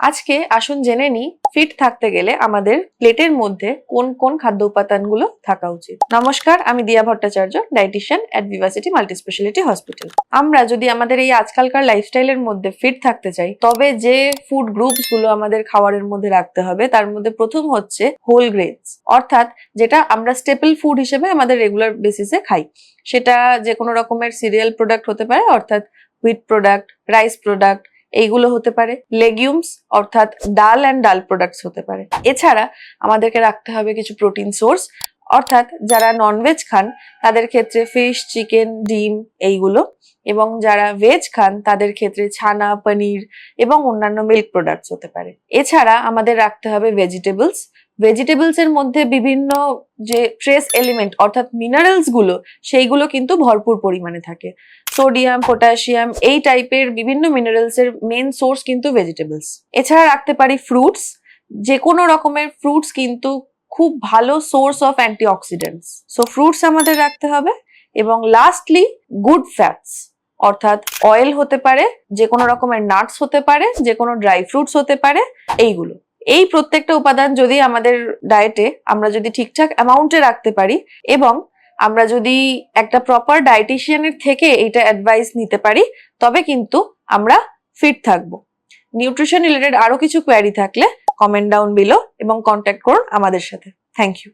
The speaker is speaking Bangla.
আজকে আসুন জেনে নিই ফিট থাকতে গেলে আমাদের প্লেটের মধ্যে কোন কোন খাদ্য উপাদানগুলো থাকা উচিত। নমস্কার, আমি Diya Bhattacharya dietitian at Vivacity multi speciality hospital আমরা যদি আমাদের এই আজকালকার লাইফস্টাইলের মধ্যে ফিট থাকতে চাই, তবে যে ফুড গ্রুপসগুলো আমাদের খাবারের মধ্যে রাখতে হবে, তার মধ্যে প্রথম হচ্ছে হোল গ্রেনস অর্থাৎ যেটা আমরা স্টেপল ফুড হিসেবে আমাদের রেগুলার বেসিসে খাই। সেটা যে কোনো রকমের সিরিয়াল প্রোডাক্ট হতে পারে, অর্থাৎ হুইট প্রোডাক্ট রাইস প্রোডাক্ট এইগুলো হতে পারে। লেগিউমস অর্থাৎ ডাল অ্যান্ড ডাল প্রোডাক্টস হতে পারে। এছাড়া আমাদেরকে রাখতে হবে কিছু প্রোটিন সোর্স অর্থাৎ যারা ননভেজ খান, তাদের ক্ষেত্রে ফিশ চিকেন ডিম এইগুলো, এবং যারা ভেজ খান, তাদের ক্ষেত্রে ছানা, পনির এবং অন্যান্য মিল্ক প্রোডাক্টস হতে পারে। এছাড়া আমাদের রাখতে হবে ভেজিটেবলস ভেজিটেবলস এর মধ্যে বিভিন্ন যে ট্রেস এলিমেন্ট অর্থাৎ মিনারেলসগুলো, সেইগুলো কিন্তু ভরপুর পরিমাণে থাকে। সোডিয়াম পটাশিয়াম এই টাইপের বিভিন্ন মিনারেলস এর মেন সোর্স কিন্তু ভেজিটেবলস এছাড়া রাখতে পারি ফ্রুটস যে কোনো রকমের ফ্রুটস কিন্তু খুব ভালো source of antioxidants so fruits আমাদের রাখতে হবে। এবং লাস্টলি গুড ফ্যাটস অর্থাৎ অয়েল হতে পারে যে কোনো রকমের নাটস হতে পারে যে কোনো ড্রাই ফ্রুটস হতে পারে, এইগুলো। এই প্রত্যেকটা উপাদান যদি আমাদের ডায়েটে আমরা যদি ঠিকঠাক অ্যামাউন্টে রাখতে পারি এবং আমরা যদি একটা প্রপার ডায়েটিশিয়ানের থেকে এইটা অ্যাডভাইস নিতে পারি, তবে কিন্তু আমরা ফিট থাকব। নিউট্রিশন রিলেটেড আরও কিছু কোয়ারি থাকলে কমেন্ট ডাউন বিলো এবং কন্ট্যাক্ট করুন আমাদের সাথে। Thank you